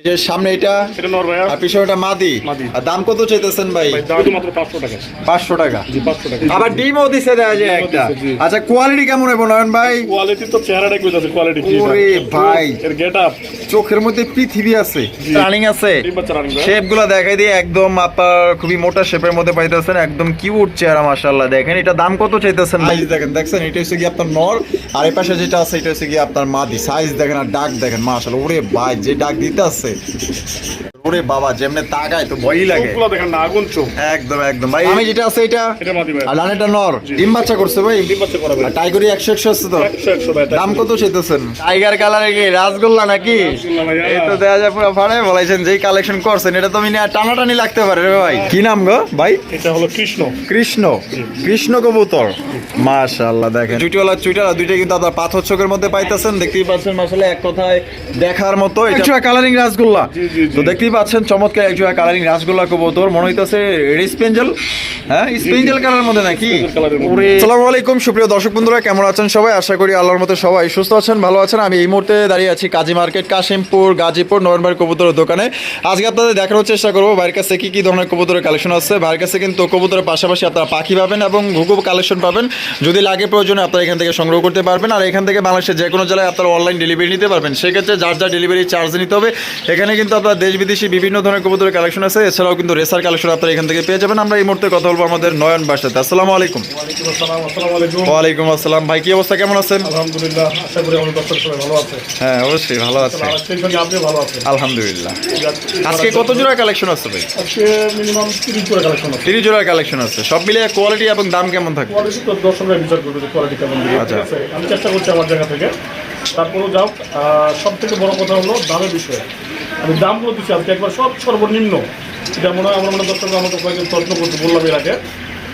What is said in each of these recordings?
এই যে সামনে এটা নর আর পিছনেটা মাদি। মাদি। আর দাম কত চাইতেছেন ভাই? ভাই দাম মাত্র পাঁচশো টাকা। পাঁচশো টাকা। জি পাঁচশো টাকা। আবার ডিমও দিছে দেখা যায় একটা। দিছে, জি। আচ্ছা কোয়ালিটি কেমন হবে নয়ন ভাই? কোয়ালিটি তো চেহারাটা কই কোয়ালিটি কি ওরে ভাই। এর গেট আপ চোখের মধ্যে পৃথিবী আছে রানিং আছে। ডিম বাচ্চা রানিং ভাই। শেপগুলো দেখাই দিয়ে একদম আপনার খুবই মোটা শেপের মধ্যে পাইতেছেন একদম কিউট চেহারা মাশাআল্লাহ। দেখেন এটা দাম কত চাইতেছেন ভাই? দেখেন দেখছেন এটা হচ্ছে কি আপনার নর। আর এই পাশে যেটা আছে এটা হচ্ছে কি আপনার মাদি। সাইজ দেখেন আর ডাক দেখেন মাশাআল্লাহ। ওরে ভাই যে ডাক দিতে আছে। ওরে বাবা যেমনে তাকায় তো ভয়ই লাগে। চোখগুলো দেখেন না আগুন চোখ। একদম একদম। ভাই আমি যেটা আছে এটা এটা মাদি ভাই। আর লানেটা নর। ডিম বাচ্চা করছে ভাই। ডিম বাচ্চা করা ভাই। আর টাইগরি একশো একশো আছে তো। একশো একশো ভাই দাম কত চাইতেছেন? টাইগার কালারে কি? রাসগোল্লা নাকি? এই তো দেয়া যায় পুরো ফাড়ে বলাইছেন যেই কালেকশন করছেন এটা তো মিনে টানাটানি লাগতে পারে রে ভাই। কি নাম গো ভাই? এটা হলো কৃষ্ণ। কৃষ্ণ। কৃষ্ণ কবুতর। মাশাআল্লাহ দেখেন। চুইটওয়ালা চুইটালা দুইটা কিন্তু আপনার পাথর চোখের মধ্যে পাইতেছেন দেখতেই পাচ্ছেন মাসালে এক কথায় দেখার মতো এটা। কালারিং রাসগোল্লা। তো দেখতেই পাচ্ছেন চমৎকার একজোড়া কালারিং রাসগোল্লা কবুতর। মনে হইতাছে রিসপেঞ্জেল হ্যাঁ স্পেঞ্জেল কালার মধ্যে নাকি? আসসালামু আলাইকুম সুপ্রিয় দর্শক বন্ধুরা কেমন আছেন সবাই? আশা করি আল্লাহর মতো সবাই সুস্থ আছেন ভালো আছেন। আমি এই মুহূর্তে দাঁড়িয়ে আছি কাজী মার্কেট কাশিমপুর গাজীপুর নভেম্বর কবুতরের দোকানে। আজকে আপনাদের দেখানোর চেষ্টা করব ভাইয়ের কাছে কি কি ধরনের কবুতরের কালেকশন আছে। ভাইয়ের কাছে কিন্তু কবুতরের পাশাপাশি আপনারা পাখি পাবেন এবং ঘুঘু কালেকশন পাবেন। যদি লাগে প্রয়োজনে আপনারা এখান থেকে সংগ্রহ করতে পারবেন। আর এখান থেকে বাংলাদেশের যে কোনো জেলায় আপনারা অনলাইন ডেলিভারি নিতে পারবেন। সেক্ষেত্রে যার যা ডেলিভারি চার্জ নিতে হবে এখানে কিন্তু আপনার দেশ বিদেশি বিভিন্ন ধরনের কবুতরের কালেকশন আছে। এছাড়াও কিন্তু রেসার কালেকশন আপনারা এখান থেকে পেয়ে যাবেন। আমরা এই মুহূর্তে কথা বলব আমাদের নয়ন বাসাতে। আসসালামু আলাইকুম। ওয়ালাইকুম আসসালাম আসসালামু আলাইকুম। ওয়ালাইকুম আসসালাম। ভাই কি অবস্থা? কেমন আছেন? আলহামদুলিল্লাহ আশা করি আমাদের সবাই ভালো আছে। হ্যাঁ অবশ্যই ভালো আছে। আপনি ভালো আছেন। আলহামদুলিল্লাহ। আজকে কত জোড়া কালেকশন আছে ভাই? আজকে মিনিমাম তিরিশ করে কালেকশন আছে। তিরিশ জোড়া কালেকশন আছে। সব মিলিয়ে কোয়ালিটি এবং দাম কেমন থাকে কোয়ালিটি তো দর্শকরা বিচার করবে কোয়ালিটি কেমন আচ্ছা। আমি চেষ্টা করছি আমার জায়গা থেকে। তারপরেও যাও সব থেকে বড় কথা হলো দামের বিষয়ে। আমি দামগুলো দিচ্ছি আজকে একবার সব সর্বনিম্ন। এটা মনে হয় আমার মনে দর্শকরা আমাকে কয়েকজন প্রশ্ন করতে বললাম এর আগে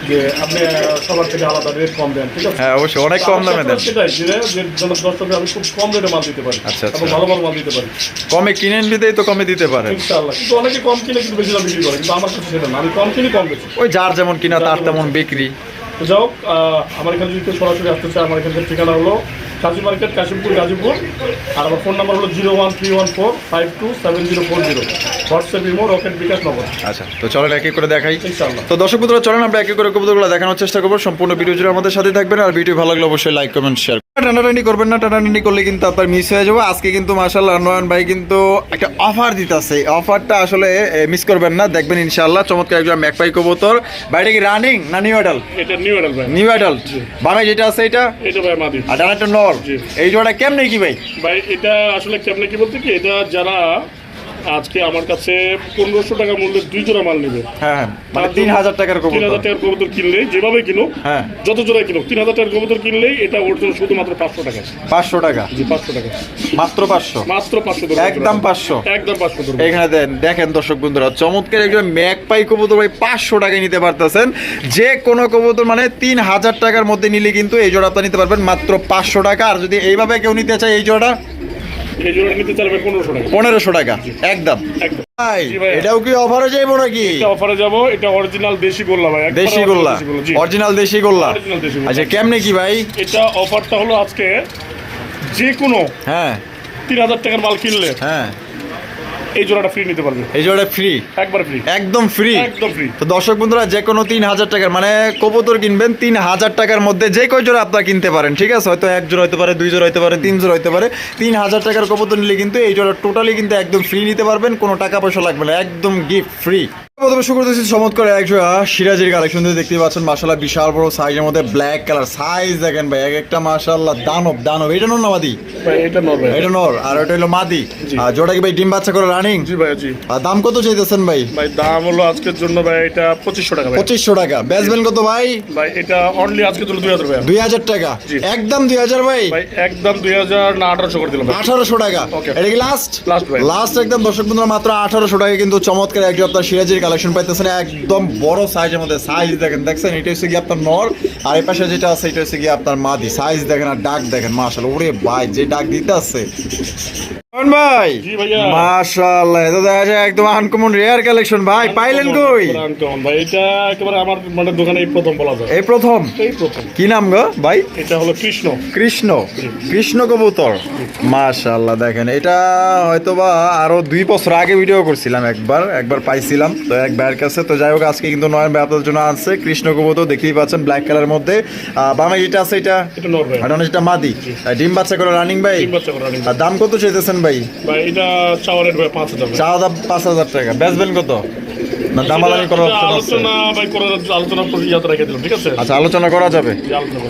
যে আপনি সবার থেকে আলাদা রেট কম দেন ঠিক আছে? হ্যাঁ অবশ্যই অনেক কম দামে দেন। সেটাই যে দর্শকরা আমি খুব কম রেটে মাল দিতে পারি আচ্ছা, আচ্ছা। ভালো ভালো মাল দিতে পারি। কমে কিনে নিতেই তো কমে দিতে পারেন। ইনশাআল্লাহ। কিন্তু অনেকে কম কিনে কিন্তু বেশি দাম বিক্রি করে কিন্তু আমার কাছে সেটা না। আমি কম কিনি কম বেশি। ওই যার যেমন কিনা তার তেমন বিক্রি। তো যাও আমার এখানে যদি কেউ সরাসরি আসতে চায় আমার এখানকার ঠিকানা হলো কাজী মার্কেট কাশিমপুর গাজীপুর। আর আমার ফোন নাম্বার হলো zero one three one four five two seven zero four zero. WhatsApp imo Rocket bKash number আচ্ছা তো চলেন এক এক করে দেখাই। তো দর্শক বন্ধুরা চলেন আমরা এক এক করে কবুতরগুলো দেখানোর চেষ্টা করব। সম্পূর্ণ ভিডিও জুড়ে আমাদের সাথে থাকবেন। আর ভিডিও ভালো লাগলে অবশ্যই লাইক কমেন্ট শেয়ার টানাটানি করবেন না টানাটানি করলে কিন্তু আপনার মিস হয়ে যাব। আজকে কিন্তু মার্শাল্লাহ নয়ন ভাই কিন্তু একটা অফার দিতেছে। অফারটা আসলে মিস করবেন না দেখবেন ইনশাল্লাহ চমৎকার একজন ম্যাকপাই কবুতর। বাইরে কি রানিং না নিউ অ্যাডাল্ট এটা নিউ অ্যাডাল ভাই। নিউ অ্যাডাল্ট বামে যেটা আছে এটা? এটা ভাই মাদি। আর ডানাটা নর। এই জোড়া কেমনে কি ভাই? ভাই এটা আসলে কেমনে কি বলতে কি এটা যারা আজকে আমার কাছে পনেরোশো টাকা মূল্যের দুই জোড়া মাল নেবে। হ্যাঁ হ্যাঁ। মানে তিন হাজার টাকার তিন হাজার টাকার কবুতর কিনলে যেভাবে কিনো হ্যাঁ। যত জোড়ায় কিনো তিন হাজার টাকার কবুতর কিনলেই এটা ওর জন্য শুধুমাত্র পাঁচশো টাকা। পাঁচশো টাকা? জি পাঁচশো টাকা। মাত্র পাঁচশো? মাত্র পাঁচশো একদম পাঁচশো? একদম পাঁচশো এখানে দেন দেখেন দর্শক বন্ধুরা চমৎকার একজন ম্যাক পাই কবুতর ভাই পাঁচশো টাকায় নিতে পারতেছেন। যে কোনো কবুতর মানে তিন হাজার টাকার মধ্যে নিলে কিন্তু এই জোড়া আপনি নিতে পারবেন মাত্র পাঁচশো টাকা। আর যদি এইভাবে কেউ নিতে চায় এই জোড়া এই নিতে চাইলে পনেরোশো টাকা। পনেরোশো টাকা একদম। ভাই এটাও কি অফারে যাইবো নাকি? অফারে যাব এটা অরিজিনাল দেশি গোল্লা ভাই দেশি গোল্লা। অরিজিনাল দেশি গোল্লা। আচ্ছা কেমনে কি ভাই? এটা অফারটা হলো আজকে যে কোনো হ্যাঁ। তিন হাজার টাকার মাল কিনলে। হ্যাঁ। এই জোড়াটা ফ্রি নিতে পারবে। এই জোড়াটা ফ্রি একবার ফ্রি একদম ফ্রি একদম ফ্রি তো দর্শক বন্ধুরা যে কোনো তিন হাজার টাকার মানে কবুতর কিনবেন তিন হাজার টাকার মধ্যে যে কয় জোড়া আপনারা কিনতে পারেন ঠিক আছে? হয়তো এক জোড়া হতে পারে দুই জোড়া হতে পারে তিন জোড়া হতে পারে। তিন হাজার টাকার কবুতর নিলে কিন্তু এই জোড়া টোটালি কিন্তু একদম ফ্রি নিতে পারবেন কোনো টাকা পয়সা লাগবে না একদম গিফট ফ্রি প্রথমে শুরু করতেছি চমৎকার এক জোড়া কালেকশন দিয়ে দেখতে পাচ্ছেন মাসাল্লাহ বিশাল বড় সাইজের মধ্যে ব্ল্যাক কালার সাইজ দেখেন ভাই এক একটা মাসাল্লাহ দানব দানব। এটা নর না মাদি? এটা নর ভাই। এটা নর আর ওটা হলো মাদি। আর জোড়া কি ভাই ডিম বাচ্চা করে রানিং জি ভাই জি। আর দাম কত চাইতেছেন ভাই? ভাই দাম হলো আজকের জন্য ভাই এটা পঁচিশশো টাকা পঁচিশশো টাকা। বেচবেন কত ভাই? ভাই এটা অনলি আজকে তুলে দুই হাজার ভাই দুই হাজার টাকা। একদম দুই হাজার ভাই? ভাই একদম দুই হাজার না আঠারোশো করে দিলাম আঠারোশো টাকা। এটা কি লাস্ট Last লাস্ট একদম দর্শক বন্ধুরা মাত্র আঠারোশো টাকা কিন্তু চমৎকার একজন আপনার সিরাজির কালেকশন পাইতেছেন একদম বড় সাইজের মধ্যে। সাইজ দেখেন, দেখছেন? এটা হচ্ছে গিয়ে আপনার নর, আর এই পাশে যেটা আছে, এটা হচ্ছে গিয়ে আপনার মাদি। সাইজ দেখেন আর ডাক দেখেন মাসাল ওরে ভাই, যে ডাক দিতে আছে ভাই মাশাআল্লাহ এটা দেখা যায় একদম আনকমন রেয়ার কালেকশন ভাই পাইলেন কই? আনকমন ভাই এটা একেবারে আমার মানে দোকানে এই প্রথম বলা যায়। এই প্রথম? এই প্রথম। কি নাম গো ভাই? এটা হলো কৃষ্ণ। কৃষ্ণ। কৃষ্ণ কবুতর। মাশাআল্লাহ দেখেন এটা হয়তোবা আরও দুই বছর আগে ভিডিও করছিলাম একবার একবার পাইছিলাম। তো এক ভাইয়ের কাছে তো যাই হোক আজকে কিন্তু নয়ন ভাই আপনাদের জন্য আছে কৃষ্ণ কবুতর দেখতেই পাচ্ছেন ব্ল্যাক কালার মধ্যে। বামে যেটা আছে এটা মাদি। ডিম বাচ্চা করে রানিং ভাই? দাম কত চাইতেছেন ভাই? ভাই এটা চাওয়ার রেট ভাই পাঁচ হাজার ভাই। দাম পাঁচ হাজার টাকা। বেচবেন কত? না দামাদামি করার এটা আছে? আলোচনা ভাই করে আলোচনা করে ইয়াতে রেখে দিলাম ঠিক আছে? আচ্ছা আলোচনা করা যাবে।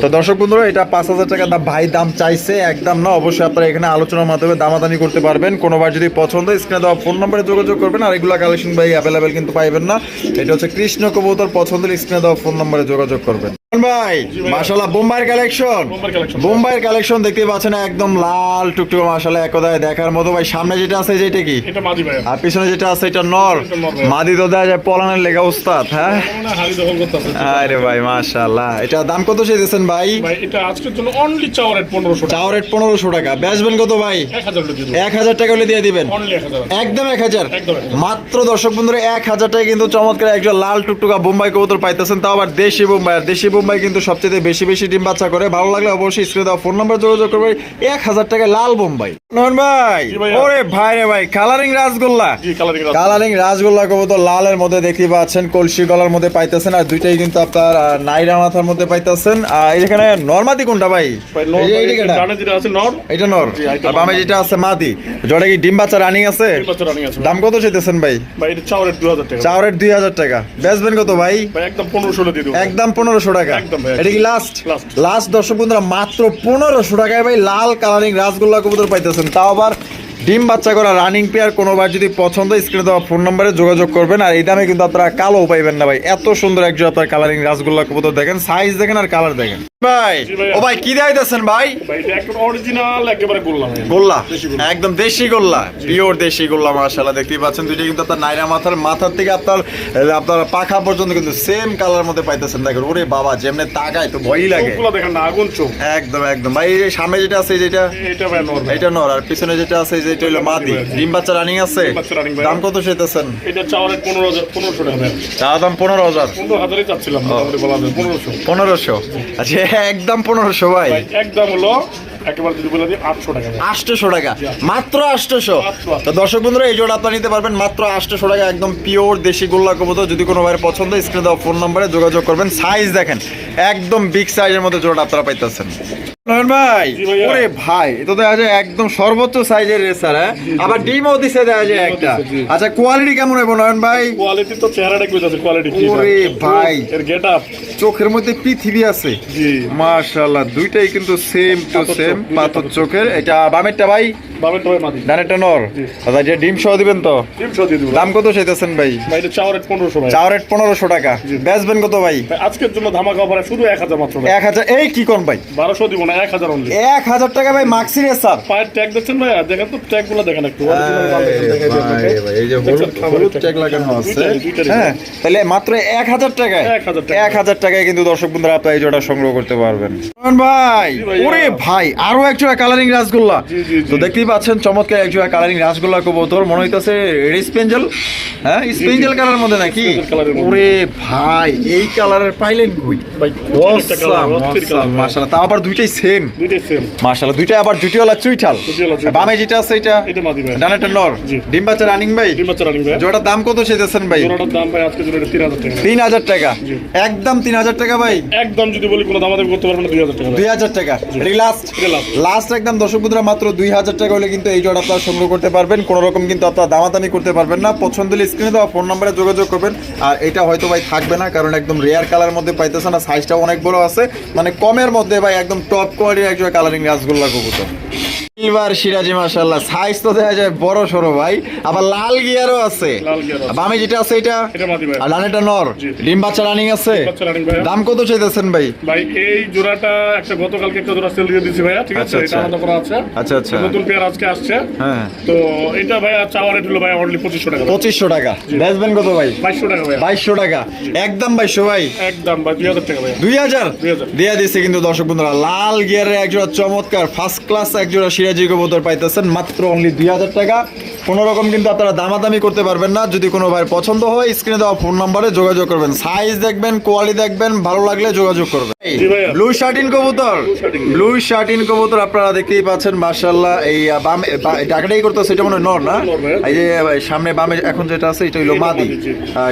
তো দর্শক বন্ধুরা এটা পাঁচ হাজার টাকা দাম। ভাই দাম চাইছে একদম না অবশ্যই আপনারা এখানে আলোচনার মাধ্যমে দামাদামি করতে পারবেন। কোনোবার যদি পছন্দ স্ক্রিনে দেওয়া ফোন নম্বরে যোগাযোগ করবেন। আর এগুলো কালেকশন ভাই অ্যাভেলেবেল কিন্তু পাইবেন না। এটা হচ্ছে কৃষ্ণ কবুতর পছন্দের স্ক্রিনে দেওয়া ফোন নম্বরে যোগাযোগ করবেন। ভাই মাশাল্লাহ বোম্বাইয়ের কালেকশন বোম্বাইয়ের collection। বোম্বাইয়ের কালেকশন দেখতে পাচ্ছেন একদম লাল টুকটুক মাশাল্লাহ একদায় দেখার মতো। ভাই সামনে যেটা আছে যেটা কি? এটা মাদি আর পিছনে যেটা আছে এটা নর। এটা নর ভাই। মাদি তো দেওয়া যায় পলানের লেগা উস্তাদ হ্যাঁ? হাড়ি দখল করতেছে। আরে ভাই মাশাল্লাহ এটা দাম কত ভাই? ভাই এটা আজকের জন্য অনলি চাওয়ার রেট পনেরোশো টাকা। চাও রেট পনেরোশো টাকা। বেচবেন কত ভাই? এক হাজার টাকা হলে দিয়ে দিবেন? একদম এক হাজার? একদম এক হাজার। মাত্র দর্শক বন্ধুরা এক হাজার টাকা কিন্তু চমৎকার একজন লাল টুকটুকা বোম্বাই কবুতর পাইতেছেন। তাও আবার দেশি বোম্বাই আর দেশি বোম্বাই কিন্তু সবচেয়ে বেশি বেশি ডিম বাচ্চা করে। ভালো লাগলে অবশ্যই স্ক্রিনে দেওয়া ফোন নাম্বার যোগাযোগ করবে এক হাজার টাকায় লাল বোম্বাই নন ভাই ওরে ভাই রে ভাই কালারিং রাসগোল্লা। জি কালারিং কালারিং রাসগোল্লা কবুতর লালের মধ্যে দেখতে পাচ্ছেন কলসি গলার মধ্যে পাইতেছেন আর দুইটাই কিন্তু আপনার নাইরা মাথার মধ্যে পাইতেছেন। আর এখানে নর্মাদি কোনটা ভাই? এটা নর। আর বামে যেটা আছে মাদি। জোড়া কি ডিম বাচ্চা রানিং আছে? দাম কত চাইতেছেন ভাই? ভাই এটা চাওয়ার রেট হাজার টাকা। চাও দুই হাজার টাকা। বেচবেন কত ভাই? একদম পনেরোশো পনেরোশো টাকা। এটা কি লাস্ট লাস্ট দর্শক বন্ধুরা মাত্র পনেরোশো টাকায় ভাই লাল কালারিং রাসগোল্লা কবুতর পাইতেছেন। তাও আবার ডিম বাচ্চা করা রানিং পেয়ার কোনোবার যদি পছন্দ স্ক্রিনে দেওয়া ফোন নম্বরে যোগাযোগ করবেন। আর এই দামে কিন্তু আপনারা কালো পাইবেন না ভাই। এত সুন্দর একজন আপনার কালারিং রাসগোল্লা কবুতর দেখেন। সাইজ দেখেন আর কালার দেখেন। ভাই ও ভাই কি দেখাইতেছেন ভাই? অরিজিনাল একেবারে গোল্লা গোল্লা। একদম দেশি গোল্লা। পিওর দেশি গোল্লা মাশাআল্লাহ দেখতেই পাচ্ছেন। দুইটা কিন্তু আপনার নাইরা মাথার মাথার থেকে আপনার আপনার পাখা পর্যন্ত কিন্তু সেম কালার মধ্যে পাইতেছেন। দেখেন ওরে বাবা যেমনে তাকায় তো ভয়ই লাগে। দেখেন আগুন চোখ। একদম একদম। ভাই সামনে যেটা আছে যেটা? এটা নর আর পিছনে যেটা আছে যেটা হলো মাদি। ডিম বাচ্চা রানিং আছে? ডিম বাচ্চা running ভাই। দাম কত সেতেছেন এটা চাওয়ার পনেরো হাজার পনেরোশো টাকা চা দাম পনেরো হাজার? পনেরো হাজারই চাচ্ছিলাম মোটামুটি বলা যায় পনেরোশো। পনেরোশো? আচ্ছা একদম পনেরোশো ভাই। ভাই একদম হলো একেবারে যদি বলে দিই আটশো টাকা আটশোশো টাকা। মাত্র আটশোশো? তো দর্শক বন্ধুরা এই জোড়া আপনারা নিতে পারবেন। মাত্র আটশোশো টাকা একদম পিওর দেশি গোল্লা কবুতর। যদি কোনো ভাইয়ের পছন্দ স্ক্রিনে দেওয়া ফোন নম্বরে যোগাযোগ করবেন। সাইজ দেখেন একদম বিগ সাইজের মধ্যে জোড়া আপনারা পাইতেছেন। নয়ন ভাই ওরে ভাই এটা দেখা যায় একদম সর্বোচ্চ সাইজের রেসার হ্যাঁ? আবার ডিমও দিছে দেখা যায় একটা। আচ্ছা কোয়ালিটি কেমন হবে নয়ন ভাই? কোয়ালিটি তো চেহারাটা কই যাচ্ছে কোয়ালিটি কি ওরে ভাই। এর গেট চোখের মধ্যে পৃথিবী আছে। জি। মাশাআল্লাহ দুইটাই কিন্তু সেম টু সেম পাথর পাথর চোখের। এটা বামেরটা ভাই? বাবের টয় মাদি ডানেরটা নর। আচ্ছা যে ডিম সহ দিবেন তো? ডিম সহ দিয়ে দিব। দাম কত চাইতেছেন ভাই? ভাই এটা চাওয়ার রেট পনেরোশো ভাই। চাও রেট পনেরোশো টাকা। বেচবেন কত ভাই? আজকের জন্য ধামাকা অফারে শুধু মাত্র এই কি কোন ভাই? বারোশো দিব না এক হাজার অনলি এক হাজার টাকা ভাই মাক্সি রে স্যার পায়ের ট্যাগ দেখছেন ভাই? দেখেন তো ট্যাগগুলো দেখেন একটু। Original মাল দেখেন, দেখাই দিই আপনাকে। এই যে হলুদ খাবারের হলুদ tag। ট্যাগ লাগানো আছে। দুইটারই, দুইটারই। হ্যাঁ তাহলে মাত্র এক হাজার টাকায় এক হাজার টাকায় কিন্তু দর্শক বন্ধুরা আপনার এই জোড়া সংগ্রহ করতে পারবেন। ভাই ওরে ভাই আরও এক জোড়া কালারিং রাসগোল্লা। জি, জি, জি। তো দেখতেই পাচ্ছেন চমৎকার এক জোড়া কালারিং রাসগোল্লা কবুতর। মনে হইতাছে রেড স্পেঞ্জেল হ্যাঁ স্পেঞ্জেল কালার মধ্যে নাকি। ওরে ভাই এই কালারের পাইলেন কই? ভাই। মাশাআল্লাহ। তাও আবার দুইটাই সেম। দুইটাই সেম। মাশাআল্লাহ দুইটাই আবার জুটিওয়ালা চুইঠাল। বামে যেটা আছে এটা এটা মাদি ভাই। ডানেরটা নর। ডিম বাচ্চা রানিং ভাই? ডিম বাচ্চা রানিং ভাই। জোড়ার দাম কত চাইতেছেন ভাই? দাম ভাই আজকে জোড়াটা তিন হাজার টাকা। তিন হাজার টাকা। একদম তিন হাজার টাকা ভাই? একদম যদি বলি কোনো দামাদামি করতে পারবেন না দুই হাজার টাকা। ভাই দুই হাজার টাকা। লাস্ট এটা last। লাস্ট একদম দর্শক বন্ধুরা মাত্র দুই হাজার টাকা হলে কিন্তু এই জোড়া আপনারা সংগ্রহ করতে পারবেন। কোনো রকম কিন্তু আপনারা দামাদামি করতে পারবেন না। পছন্দ হলে স্ক্রিনে দেওয়া ফোন নাম্বারে যোগাযোগ করবেন। আর এটা হয়তো ভাই থাকবে না কারণ একদম রেয়ার কালার মধ্যে পাইতেছে না সাইজটাও অনেক বড় আছে। মানে কমের মধ্যে ভাই একদম টপ কোয়ালিটির একজোড়া কালারিং রাসগোল্লা কবুতর। সিলভার সিরাজি মাশাআল্লাহ। সাইজ তো দেখা যায় বড় সরো ভাই। আবার লাল গিয়ারও আছে। বামে যেটা আছে এটা এটা আর ডানেটা নর। ডিম বাচ্চা রানিং আছে। ভাই দাম কত চাইতেছেন ভাই? ভাই এই জোড়াটা একটা গতকালকে একটা জোড়া সেল দিয়ে দিচ্ছি ভাইয়া ঠিক আছে? আচ্ছা, এটা আচ্ছা। আলাদা করা আছে। আচ্ছা, আচ্ছা। নতুন পেয়ার আজকে আসছে। হ্যাঁ। তো এটা ভাইয়া চাওয়ার রেট হলো ভাই অনলি পঁচিশশো টাকা। পঁচিশশো টাকা। বেচবেন কত ভাই? বাইশশো টাকা ভাইয়া। বাইশশো টাকা। একদম বাইশশো ভাই। একদম ভাই দুই হাজার টাকা ভাইয়া। দুই হাজার? 2000 দিয়ে দিচ্ছে কিন্তু দর্শক বন্ধুরা লাল গিয়ারের একজোড়া চমৎকার ফার্স্ট ক্লাস একজোড়া সিরাজি কবুতর পাইতেছেন মাত্র অনলি দুই হাজার টাকা। কোনো রকম কিন্তু আপনারা দামাদামি করতে পারবেন না যদি কোনো ভাই পছন্দ হয় স্ক্রিনে দেওয়া ফোন নাম্বারে যোগাযোগ করবেন। সাইজ দেখবেন কোয়ালিটি দেখবেন ভালো লাগলে যোগাযোগ করবেন। ব্লু শার্টিন কবুতর। ব্লু শার্টিন কবুতর। আপনারা দেখতেই পাচ্ছেন মার্শাল্লাহ এই বামে ডাকাটাই করতেছে এটা মনে হয় নর না? এই যে সামনে বামে এখন যেটা আছে এটা হইল মাদি।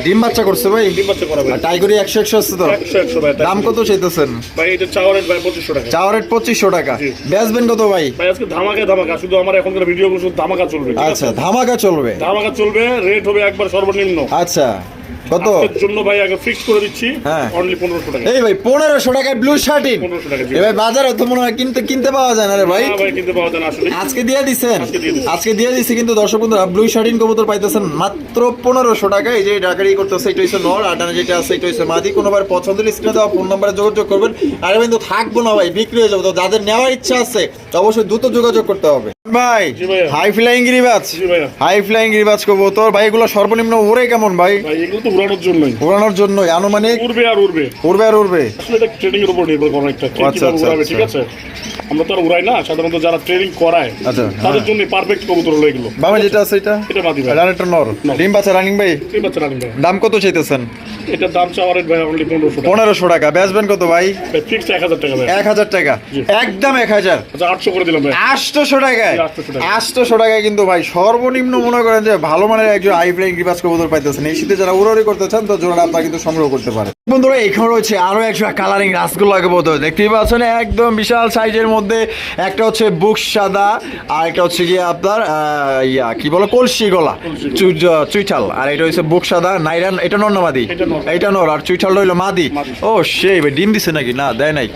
ডিম বাচ্চা করছে ভাই। টাইগরি একশো একশো আছে তো? দাম কত চাইতেছেন? ভাই এটা চাওয়ার রেট পঁচিশশো টাকা। বেচবেন কত ভাই? ধামাকা ধামাকা। শুধু আমার এখনকার ভিডিওগুলো শুধু ধামাকা চলবে আচ্ছা ধামাকা চলবে। ধামাকা চলবে রেট হবে একবার সর্বনিম্ন। আচ্ছা। কত? জন্য ভাই আগে ফিক্স করে দিচ্ছি। হ্যাঁ। অনলি পনেরোশো টাকা। এই ভাই টাকায় ব্লু শার্টিন টাকা ভাই বাজারে তো মনে হয় কিনতে কিনতে পাওয়া যায় না রে ভাই। ভাই কিনতে পাওয়া যায় না আসলে। আজকে দিয়ে দিছেন। আজকে দিয়ে দিছি। কিন্তু দর্শক বন্ধুরা ব্লু শার্টিন কবুতর পাইতেছেন মাত্র পনেরোশো টাকা এই যে ডাকারি করতেছে এটা নর আটানা যেটা আছে এটা মাদি। কোনোবার পছন্দের স্ক্রিনে দেওয়া ফোন নাম্বারে যোগাযোগ করবেন। আরে কিন্তু থাকব না ভাই বিক্রি হয়ে যাবে। তো যাদের নেওয়ার ইচ্ছা আছে তো অবশ্যই দ্রুত যোগাযোগ করতে হবে। ভাই হাই ফ্লাইং গিরিবাজ হাই ফ্লাইং গিরিবাজ কবুতর ভাই এগুলো সর্বনিম্ন ওরে কেমন ভাই? ভাই এগুলো তো উড়ানোর জন্যই। উড়ানোর জন্য আনুমানিক? উড়বে আর উড়বে। উড়বে আর উড়বে। আসলে এটা ট্রেনিং এর উপর নির্ভর করে একটা আচ্ছা, আচ্ছা, উড়াবে আচ্ছা। ঠিক আছে? আমরা তো আর উড়াই না। সাধারণত যারা ট্রেনিং করায় তাদের হ্যাঁ। জন্য পারফেক্ট কবুতর হলো এগুলো। বামে যেটা আছে এটা? এটা মাদি ভাই। রানিটা নর। ডিম বাচ্চা ভাই? রানিং ভাই। দাম কত চাইতেছেন? এটার দাম চাওয়ার রেট ভাই অনলি পনেরোশো টাকা। পনেরোশো টাকা। বেচবেন কত ভাই? ফিক্স এক হাজার টাকা এক হাজার টাকা। একদম এক হাজার। আচ্ছা আটশো করে দিলাম ভাই। আটশোশো টাকায়। জি, 800 টাকা। আটশোশো টাকায় কিন্তু ভাই সর্বনিম্ন মনে করেন যে ভালো মানের একজন আই ফ্লাইং গ্রিবাস কবুতর পাইতেছেন। এই শীতে যারা উড়াউড়ি করতে চান তো জোড়া আপনারা কিন্তু সংগ্রহ করতে পারেন। বন্ধুরা এখানে রয়েছে আরও একশো কালারিং রাসগোল্লা কবুতর দেখতেই পাচ্ছেন একদম বিশাল সাইজের মধ্যে একটা হচ্ছে বুক সাদা আর একটা হচ্ছে গিয়ে আপনার ইয়া কি বলো কলসি গলা। কলসি চুই- চুইঠাল। আর এটা হচ্ছে বুক সাদা নাইরান এটা নর না মাদি এটা নর। আর চুইঠাল রইল মাদি। ও সেই ডিম দিছে নাকি না দেয় নাই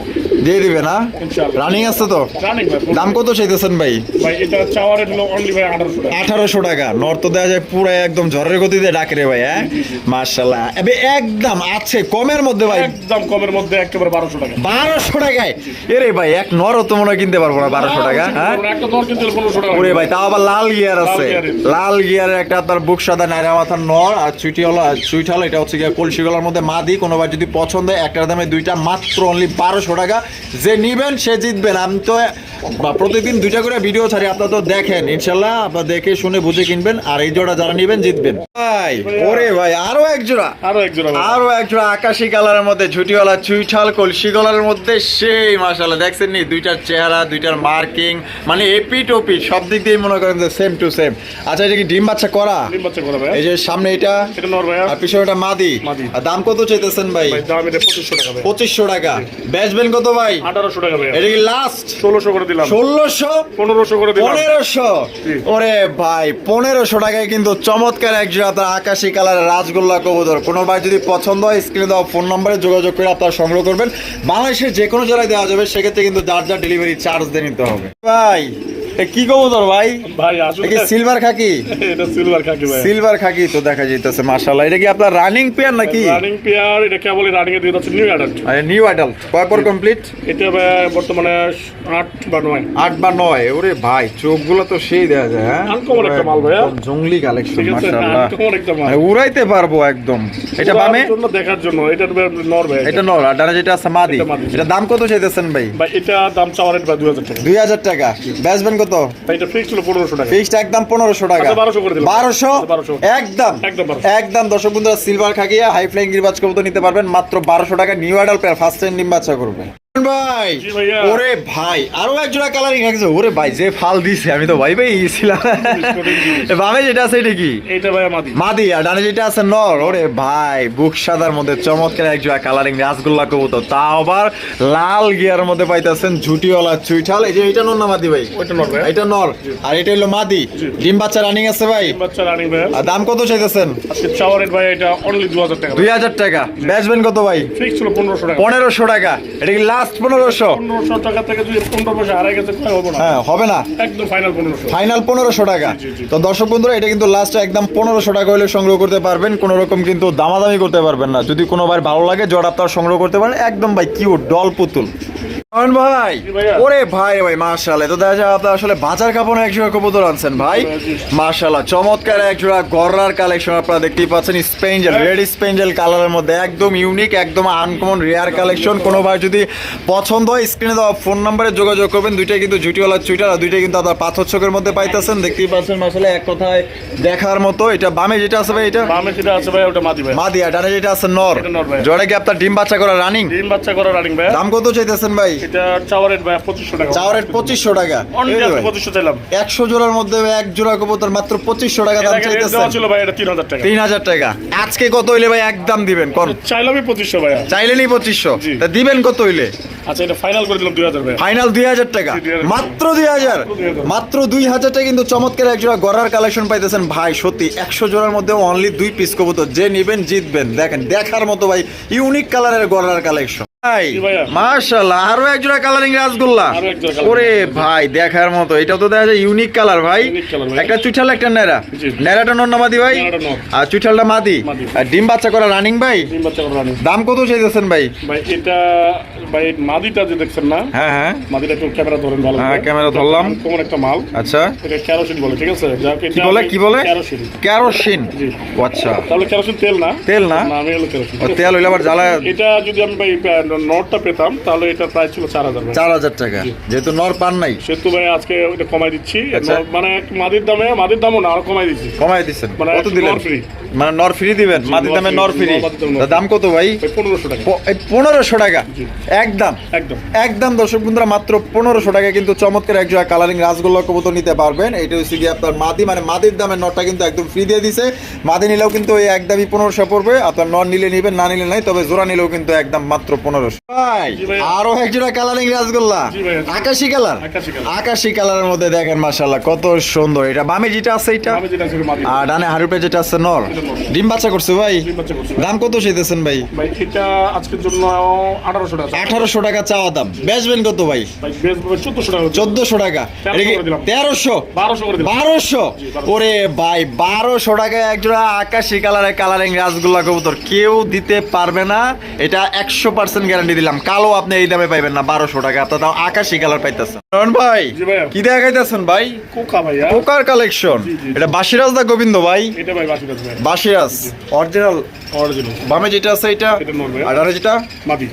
দিয়ে দিবে না? রানিং আছে তো? দাম কত চাইতেছেন ভাই? আঠারোশো টাকা। নর্থ দেওয়া যায় পুরো একদম ঝড়ের গতিতে ডাকে রে ভাই হ্যাঁ? মার্শাল্লাহ এবে একদম আছে কমের মধ্যে ভাই। একদম কমের মধ্যে একেবারে বারোশো টাকা। বারোশো টাকায়? এরে ভাই এক নরও তো মনে হয় কিনতে পারব না বারোশো টাকা হ্যাঁ? ওরে ভাই তাও আবার লাল গিয়ার আছে। লাল গিয়ারের একটা আপনার বুক সাদা নাইরা মাথার নর আর চুইটি হলো চুইট হলো এটা হচ্ছে গিয়ে কলসি গলার মধ্যে মাদি। কোনো ভাই যদি পছন্দ একটার দামে দুইটা মাত্র অনলি বারোশো টাকা। যে নিবেন সে জিতবেন আমি তো প্রতিদিন দুইটা করে ভিডিও ছাড়ি আপনারা তো দেখেন। ইনশাল্লাহ আপনারা দেখে শুনে বুঝে কিনবেন আর এই জোড়া যারা নিবেন জিতবেন। ভাই ওরে ভাই আরও এক জোড়া। আরও এক জোড়া। আরও একটা আকাশি কালারের মধ্যে ঝুটিওয়ালা চুইঠাল কলসি গলার মধ্যে সেই মাসাল্লাহ দেখছেন নি? দুইটার চেহারা দুইটার মার্কিং মানে এপিট ওপিট সব দিক দিয়ে মনে করেন যে সেম টু সেম আচ্ছা এটা কি ডিম বাচ্চা করা? ডিম বাচ্চা করা ভাই। এই যে সামনে এটা এটা নর ভাইয়া আর পিছনে এটা মাদি। মাদি। আর দাম কত চাইতেছেন ভাই? ভাই দাম এটা পঁচিশশো টাকা ভাই। পঁচিশশো টাকা। বেচবেন কত? ভাই। আঠারোশো টাকা ভাই এটা কি লাস্ট ষোলোশো করে দিলাম। ষোলোশো? পনেরোশো করে দিলাম। পনেরোশো? ওরে ভাই পনেরোশো টাকায় কিন্তু চমৎকার একজন আপনার আকাশি কালারের রাজগোল্লা কবুতর। কোনো ভাই যদি পছন্দ হয় স্ক্রিনে দেওয়া ফোন নম্বরে যোগাযোগ করে আপনারা সংগ্রহ করবেন। বাংলাদেশের যে কোনো জেলায় দেওয়া যাবে সেক্ষেত্রে কিন্তু যার যার ডেলিভারি চার্জ দিয়ে নিতে হবে। ভাই কি কবুতর ভাই? ভাই কি সিলভার খাকি? এটা সিলভার খাকি ভাই। সিলভার খাকি তো দেখা যাইতেছে মাশাআল্লাহ। এটা কি আপনার রানিং পেয়ার নাকি? রানিং পেয়ার এটা রানিং এ দিয়ে যাচ্ছে নিউ অ্যাডাল্ট নিউ অ্যাডাল্ট কয় পর কমপ্লিট এটা বর্তমানে আট বা নয়। আট বা নয়? ওরে ভাই চোখগুলো তো সেই যায় হ্যাঁ? Uncommon একটা মাল। একদম জঙ্গলি কালেকশন মাশাআল্লাহ। তোমার একটা মাল। উড়াইতে পারব একদম। এটা বামে? দেখার জন্য। এটা নর ভাই এটা নর আর ডানে যেটা আছে মাদি। এটা দাম কত চাইতেছেন ভাই? ভাই এটা দাম চাওয়ার ভাই দুই হাজার টাকা। দুই হাজার টাকা। বেচবেন কত? এটা ফিক্স ছিল পনেরোশো টাকা। ফিক্সড একদম পনেরোশো টাকা। আচ্ছা, 1200 করে দিলাম। বারোশো? আচ্ছা, 1200 একদম। একদম 1200 দর্শক বন্ধুরা সিলভার খাগিয়া হাই ফ্লাইং নির্বাচন নিতে পারবেন। মাত্র বারোশো টাকা new adult pair first time নির্বাচন করবে। ভাই। ওরে ভাই আরও এক জোড়া কালারিং একজন ওরে ভাই যে ফাল দিছে আমি তো ভাই ভাই গেছিলাম বামে যেটা আছে এটা কি? ভাই মাদি। মাদি আর ডানে যেটা আছে নর। ওরে ভাই বুক সাদার মধ্যে চমৎকার এক জোড়া কালারিং রাসগোল্লা কবুতর। তা আবার লাল গিয়ার মধ্যে পাইতেছেন ঝুটিওয়ালা চুইঠাল। এই যে এটা নর না মাদি ভাই? ওইটা নর ভাই এটা নর। আর এটা হলো মাদি। ডিম বাচ্চা রানিং আছে ভাই? বাচ্চা রানিং ভাই আর দাম কত চাইতেছেন? চাওয়ার ভাই এটা অনলি দু হাজার টাকা। দুই হাজার টাকা। বেচবেন কত ভাই? ফিক্স টাকা। টাকা। এটা কি লাস্ট পনেরোশো। পনেরোশো টাকা থেকে যদি পনেরো পয়সা হারাই গেছে কয় না। হ্যাঁ হবে না। একদম ফাইনাল পনেরোশো। ফাইনাল পনেরোশো টাকা। তো দর্শক বন্ধুরা এটা কিন্তু লাস্ট একদম পনেরোশো টাকা হলে সংগ্রহ করতে পারবেন। কোনো রকম কিন্তু দামাদামি করতে পারবেন না। যদি কোনো ভাই ভালো লাগে জট আপনার সংগ্রহ করতে পারেন। একদম ভাই কিউ ডল পুতুল। ভাই ওরে ভাই তো দেখা যায় আপনার আসলে বাজার কাপড় এক জোড়া কবুতর আনছেন ভাই। চমৎকার এক জোড়া গররার কালেকশন আপনারা দেখতেই পাচ্ছেন স্পেঞ্জেল হ্যাঁ। রেড স্পেঞ্জেল কালারের মধ্যে একদম ইউনিক একদম আনকমন রেয়ার কালেকশন। কোনো ভাই যদি পছন্দ হয় স্ক্রিনে দেওয়া ফোন নাম্বারে যোগাযোগ করবেন। দুইটাই কিন্তু জুটিওয়ালা চুইটার আর দুইটাই কিন্তু আপনার পাথর চোখের মধ্যে পাইতেছেন। দেখতেই পাচ্ছেন মার্শাল্লাহ এক কথায় দেখার মতো। এটা বামে যেটা আছে ভাই এটা? বামে যেটা আছে ভাই ওটা মাদি ভাই। মাদিয়া ডানে যেটা আছে নর। জোরে কি আপনার ডিম বাচ্চা করা রানিং ডিম বাচ্চা করা রানিং ভাই দাম কত চাইতেছেন ভাই? এটা ভাই পঁচিশশো টাকা। পঁচিশশো। পঁচিশশো চাইলাম। একশো জোড়ার মধ্যে এক জোড়া কবুতর মাত্র পঁচিশশো টাকা দাম ছিল ভাই এটা তিন হাজার টাকা। তিন হাজার টাকা। আজকে কত হইলে ভাই একদম দিবেন? চাইলামই পঁচিশশো ভাইয়া। চাইলেনই পঁচিশশো। তা দিবেন কত হইলে? আচ্ছা এটা ফাইনাল করে দিলাম দুই হাজার ফাইনাল দুই হাজার টাকা মাত্র দুই হাজার মাত্র দুই হাজার টাকা কিন্তু চমৎকার এক জোড়া গড়ার কালেকশন পাইতেছেন। ভাই সত্যি একশো জোড়ার মধ্যে অনলি দুই পিস কবুতর। যে নিবেন জিতবেন। দেখেন দেখার মতো ভাই ইউনিক কালারের গড়ার কালেকশন ভাই আরও এক জোড়া কালারিং রাসগোল্লা ওরে ভাই দেখার মতো এটা তো দেখা যায় ইউনিক কালার ভাই। একটা একটা নেড়া নেড়াটা মাদি ভাই? আর মাদি। আর ডিম বাচ্চা করা রানিং ভাই? দাম কত চাইতেছেন ভাই? ভাই এটা ভাই মাদিটা যে দেখছেন না? হ্যাঁ হ্যাঁ। মাদিটা একটু ক্যামেরা ধরেন ভালো হ্যাঁ, ক্যামেরা ধরলাম। কোমর একটা মাল। আচ্ছা। এটা ক্যারোসিন বলে ঠিক আছে? কি বলে কি বলে? ক্যারোসিন ক্যারোসিন ও আচ্ছা। তাহলে ক্যারোসিন তেল না? তেল না? না আমি হলো ক্যারোসিন তেল হইলে আবার জ্বালা এটা যদি আমি ভাই নটটা পেতাম তাহলে এটা ছিল চার হাজার চার হাজার টাকা। যেহেতু নর পান নাই। সেহেতু ভাই আজকে ওটা কমাই দিচ্ছি। আচ্ছা। মানে মাদির দামে মাদির দামও না আরও কমাই দিচ্ছি। কমাই দিচ্ছেন। মানে কত দিলেন। মানে নর ফ্রি দিবেন? মাদির দামে নর ফ্রি দামে কত ভাই? পনেরোশো টাকা। পনেরোশো টাকা। একদম। একদম। একদম দর্শক বন্ধুরা মাত্র পনেরোশো টাকা কিন্তু চমৎকার এক জোড়া কালারিং রাসগোল্লা কবুতর নিতে পারবেন। এটা হচ্ছে গিয়ে আপনার মাদি মানে মাদির দামের নটটা কিন্তু একদম ফ্রি দিয়ে দিছে। মাদি নিলেও কিন্তু ওই একদমই পনেরোশো পড়বে। আপনার নট নিলে নিবেন না নিলে নাই তবে জোড়া নিলেও কিন্তু একদম মাত্র পনেরোশো। ভাই। আরও এক জোড়া কালারিং রাসগোল্লা আকাশি কালার আকাশি কালারের মধ্যে দেখেন মাশাল্লাহ কত সুন্দর। এটা বামে যেটা আছে এটা আর ডানে হারুপে যেটা আছে নর। ডিম বাচ্চা করছে ভাই। দাম কত ভাই? ভাই এটা আজকের জন্য আঠারোশো টাকা। আঠারোশো টাকা চাওয়া দাম। বেচবেন কত ভাই? ভাই চোদ্দশো টাকা। তেরোশো বারোশো করে দিলাম বারোশো? জি, 1200 ওরে ভাই বারোশো টাকা একজোড়া আকাশি কালারের কালারিং রাসগোল্লা কবুতর কেউ দিতে পারবে না। এটা একশো পার্সেন্ট গ্যারান্টি দিলাম। কালো আপনি এই দামে পাইবেন না বারোশো টাকা। আপনার তাও আকাশি কালার পাইতেছেন। ভাই কি দেখাইতেছেন ভাই? কালেকশন। এটা বাসিরাজ দা গোবিন্দ ভাই? বাসিরাজ অরিজিনাল বামে যেটা আছে এটা? এটা আর যেটা?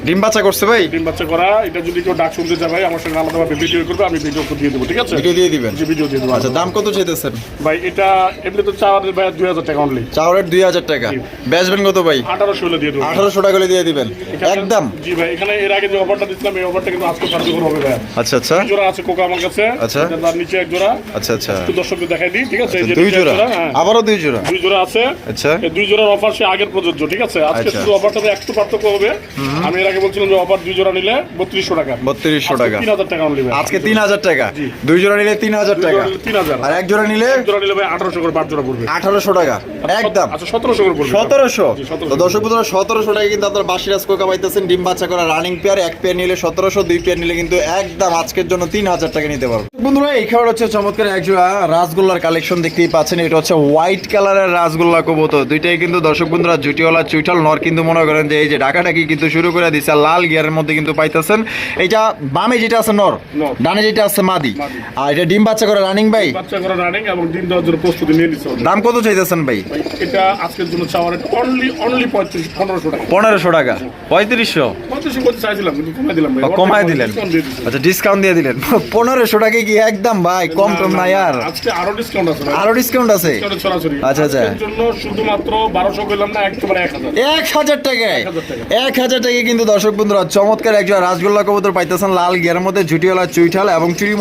ডিম বাচ্চা করছে ভাই? ডিম বাচ্চা করা এটা যদি কেউ ডাক শুনতে চায় ভাই আমার সঙ্গে আলাদাভাবে ভিডিও করবে আমি ভিডিও দিয়ে দেবো ঠিক আছে? ভিডিও দিয়ে দিবেন? জি ভিডিও দিয়ে দেবো। আচ্ছা দাম কত চাইতেছেন? ভাই এটা এমনি তো চাওয়ার ভাই দুই হাজার টাকা অনলি চাউরের দুই হাজার টাকা। বেচবেন কত ভাই? আঠারোশো হলে দিয়ে দেবো। আঠারোশো টাকা করে দিয়ে দিবেন। একদম? জি ভাই এখানে এর আগে যে অফারটা দিচ্ছিলাম এই অফারটা কিন্তু আজকে কার্যকর হবে ভাই। আচ্ছা আচ্ছা। জোড়া আছে কোকা আমার কাছে। আচ্ছা। তার নিচে এক জোড়া আচ্ছা আচ্ছা। একটু দর্শকদের দেখাই দিই ঠিক আছে? এই যে দুই জোড়া। হ্যাঁ। আবারও দুই জোড়া। দুই জোড়া আছে। আচ্ছা। এই দুই জোড়ার অফার সে আগের প্রযোজ্য ঠিক আছে? আজকে আচ্ছা। শুধু অফারটাতে একটু পার্থক্য হবে। আমি এর আগে বলছিলাম যে অফার দুই জোড়া নিলে বত্রিশশো টাকা। বত্রিশশো টাকা। তিন হাজার টাকা অনলি আজকে তিন হাজার টাকা। দুই জোড়া নিলে তিন হাজার টাকা। তিন হাজার। আর এক জোড়া নিলে জোড়া নিলে ভাই আঠারোশো করে পাঁচ জোড়া পড়বে। আঠারোশো টাকা। একদম। আচ্ছা সতেরোশো করে পড়বে। সতেরোশো। জি, 1700 তো দর্শক বন্ধুরা সতেরোশো টাকা কিন্তু আপনার বাসিরাজ কোকা পাইতেছেন ডিম বাচ্চা করা রানিং পেয়ার এক পেয়ার নিলে সতেরোশো দুই পেয়ার নিলে কিন্তু একদম আজকের জন্য তিন হাজার টাকা নিতে পারব। বন্ধুরা এই খাবার হচ্ছে চমৎকার একজোড়া রাসগোল্লার কালেকশন দেখতেই পাচ্ছেন। এটা হচ্ছে হোয়াইট কালারের রাসগোল্লা কবুতর। দুইটাই কিন্তু দর্শক বন্ধুরা জুটিওয়ালা চুইঠাল। নর কিন্তু মনে করেন যে এই যে ডাকাডাকি কিন্তু শুরু করে দিচ্ছে লাল গিয়ারের মধ্যে কিন্তু পাইতেছেন। এটা বামে যেটা আছে নর। ডানে যেটা আছে মাদি। আর এটা ডিম বাচ্চা করে রানিং ভাই? বাচ্চা করা রানিং এবং ডিম দেওয়ার জন্য প্রস্তুতি নিয়ে নিচ্ছে দাম কত চাইতেছেন ভাই? এটা আজকের জন্য চাওয়ার অনলি অনলি পঁয়ত্রিশ পনেরোশো টাকা। পনেরোশো টাকা। পঁয়ত্রিশশো? পঁয়ত্রিশশো করতে চাইছিলাম কিন্তু কমাই দিলাম ভাই। ও, কমায় দিলেন। আচ্ছা ডিসকাউন্ট দিয়ে দিলেন। পনেরোশো টাকা কি একদম ভাই? কম টম না আজকে আরও ডিসকাউন্ট আছে আরও ডিসকাউন্ট আছে? আচ্ছা, আচ্ছা। জন্য শুধুমাত্র বারোশো করলাম না একেবারে এক হাজার। এক হাজার টাকায়? 1000 টাকা। এক হাজার টাকা কিন্তু দর্শক বন্ধুরা চমৎকার একজন রাজগোল্লা কবুতর পাইতেছেন লাল গিয়ার মধ্যে, ঝুটিওয়ালা, চুইঠাল এবং চুরি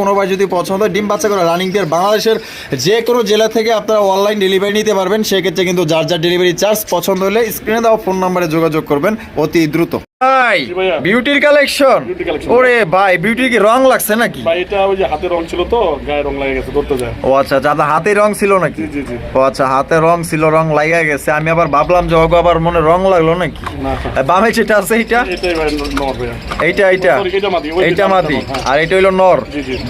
কোনোবার যদি পছন্দ ডিম বাচ্চা করে রানিং পেয়ার বাংলাদেশের যে কোনো জেলা থেকে আপনারা অনলাইন ডেলিভারি নিতে পারবেন। সেক্ষেত্রে কিন্তু যার যার ডেলিভারি চার্জ পছন্দ হলে স্ক্রিনে দেওয়া ফোন নাম্বারে যোগাযোগ করবেন অতি দ্রুত। ভাই বিউটির কালেকশন ওরে ভাই বিউটির কি রং লাগছে নাকি? ভাই এটা ওই যে হাতে রং ছিল তো গায়ে রং লাগে গেছে ধরতে যায়। ও আচ্ছা আচ্ছা হাতে রং ছিল নাকি? জি জি ও আচ্ছা হাতে রং ছিল রং লাগা গেছে। আমি আবার ভাবলাম যে ওগো আবার মনে রং লাগল নাকি? বামে যেটা আছে নর এইটা এইটা? এটা এইটা মাদি হ্যাঁ। আর এটা হইল নর।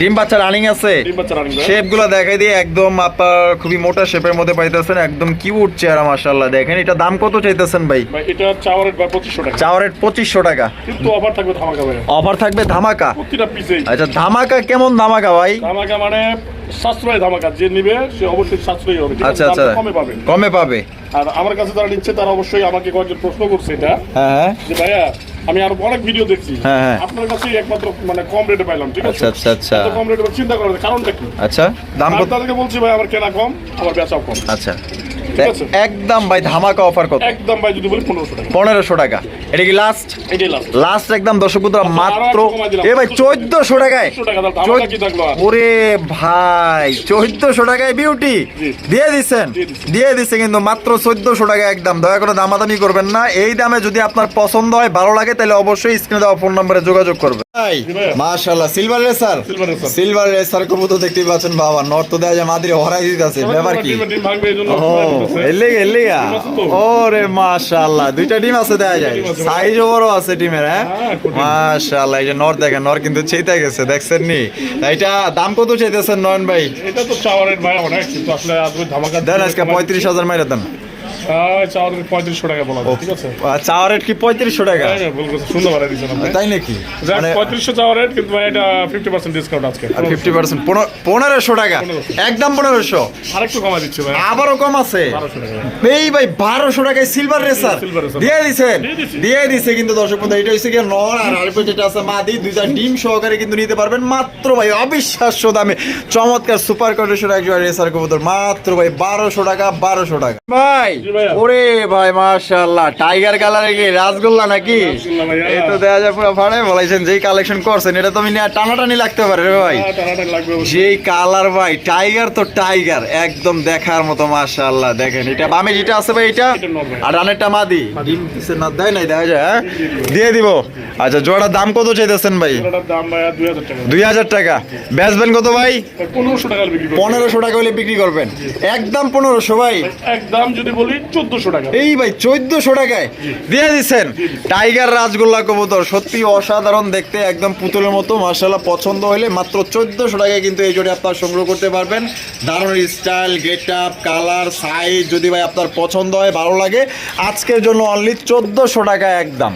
ডিম বাচ্চা রানিং আছে। ডিম বাচ্চা রানিং ভাই। শেপগুলো দেখাই দিয়ে একদম আপনার খুবই মোটা শেপের মধ্যে পাইতেছেন একদম কিউট চেহারা মাশাআল্লাহ। দেখেন এটা দাম কত চাইতেছেন ভাই? ভাই এটা চাওয়ার রেট পঁচিশশো টাকা। চাওয়ার রেট পঁচিশ পঁয়ত্রিশশো টাকা। কিন্তু অফার থাকবে ধামাকা ভাই অফার থাকবে ধামাকা? প্রতিটা পিসে আচ্ছা ধামাকা কেমন ধামাকা ভাই? ধামাকা মানে সাশ্রয় ধামাকা যে নিবে সে অবশ্যই সাশ্রয়ী হবে। আচ্ছা আচ্ছা। কমে পাবে। কমে পাবে। আর আমার কাছে যারা নিচ্ছে তারা অবশ্যই আমাকে কয়েকজন প্রশ্ন করছে এটা। হ্যাঁ হ্যাঁ। যে ভাইয়া আমি আরও অনেক ভিডিও দেখছি। হ্যাঁ, হ্যাঁ। আপনার কাছে একমাত্র মানে কম রেটে পাইলাম ঠিক আছে? আচ্ছা আচ্ছা আচ্ছা। কম রেটে চিন্তা করার কারণটা কি? আচ্ছা দাম কত? তাদেরকে বলছি ভাই আমার কেনা কম আমার বেচাও কম। আচ্ছা। ঠিক আছে। একদম ভাই ধামাকা অফার কত? একদম ভাই যদি বলি পনেরোশো টাকা। পনেরোশো টাকা। এটা কি লাস্ট এটাই লাস্ট লাস্ট একদম দর্শক বন্ধুরা আচ্ছা, মাত্র। এ ভাই চোদ্দশো টাকায়। 1400 টাকা দাও, ধামাকা কি থাকল আর? ওরে ভাই চোদ্দশো টাকায় বিউটি দিয়ে দিচ্ছেন দিয়ে দিচ্ছি। কিন্তু মাত্র চোদ্দশো টাকা একদম। দয়া করে দামাদামি করবেন না। এই দামে যদি আপনার পছন্দ হয় ভালো লাগে তাহলে অবশ্যই স্ক্রিনে দেওয়া ফোন নম্বরে যোগাযোগ করবেন। ভাই। মাশাআল্লাহ সিলভার রেসার। সিলভার রেসার কবুতর দেখতেই পাচ্ছেন বাবা। নর্থ তো দেয়া যায় মাদিরে হরাই দিতেছে। ব্যাপার কি? ও এলিগা এলে এলে ডিম আছে তো? ওরে মাশাআল্লাহ দুইটা ডিম আছে দেখা যায়। সাইজ। সাইজও বড় আছে ডিমের হ্যাঁ? হ্যাঁ, মাশাআল্লাহ এই যে নর দেখেন নর কিন্তু চেইতা গেছে দেখছেন নি? এটা দাম কত চাইতেছেন নয়ন ভাই? এটা তো চাওয়ারের ভাই অনেক কিন্তু আসলে আজকে ধামাকা দেন আজকে পঁয়ত্রিশ হাজার মাইরে দেন। চাওয়ারের পঁয়ত্রিশশো টাকা বলা ঠিক আছে? চাওয়ার রেট কি পঁয়ত্রিশশো টাকা? ভুল করছি, সুন্দর বাড়াই দিয়েছেন তাই নাকি? যাক, 3500 কিন্তু এটা 50% discount আজকে। ফিফটি পার্সেন্ট পনেরোশো টাকা। একদম পনেরোশো। আরেকটু কমায় দিচ্ছি ভাই। আবারও কম আছে এই ভাই বারোশো টাকায় সিলভার রেসার দিয়ে দিছেন দিয়ে দিছে। কিন্তু দর্শক বন্ধু এটা হচ্ছে কি নর আর আরেকটা যেটা আছে মাদি দুইটা ডিম সহকারে কিন্তু নিতে পারবেন। মাত্র ভাই অবিশ্বাস্য দামে। চমৎকার সুপার কন্ডিশন একজন রেসার কবুতর। মাত্র ভাই বারোশো টাকা বারোশো টাকা। ভাই। ওরে ভাই মাশাআল্লাহ। টাইগার কালার কি? রাসগোল্লা নাকি? এই তো দেয়া যায় পুরো ফাড়ে বলাইছেন যেই কালেকশন করছেন এটা তো আমি নেয়া টানাটানি লাগতে পারে রে ভাই। হ্যাঁ। যেই কালার ভাই টাইগার তো টাইগার একদম দেখার মতো মাশাআল্লাহ। দেখেন এটা বামে যেটা আছে ভাই এটা। আর ডানেরটা মাদি? ডিম না দেয় নাই দেখা যায় হ্যাঁ? দিয়ে দিব। আচ্ছা জোড়ার দাম কত চাইতেছেন ভাই? এটার দাম ভাইয়া 2000 টাকা। দুই হাজার টাকা। বেচবেন কত ভাই? 1500 টাকা পনেরোশো টাকা হলে বিক্রি করবেন। একদম পনেরোশো ভাই একদম যদি বলি 1400 টাকা। এই ভাই চোদ্দশো টাকায়? দিয়ে দিচ্ছেন টাইগার রাজগোল্লা কবুতর সত্যি অসাধারণ দেখতে একদম পুতুলের মতো মার্শাল্লাহ পছন্দ হলে মাত্র চোদ্দশো টাকায় কিন্তু এই জোড়ি আপনার সংগ্রহ করতে পারবেন। দারুণ style get up colour size যদি ভাই আপনার পছন্দ হয় ভালো লাগে আজকের জন্য অনলি চোদ্দশো টাকা একদম।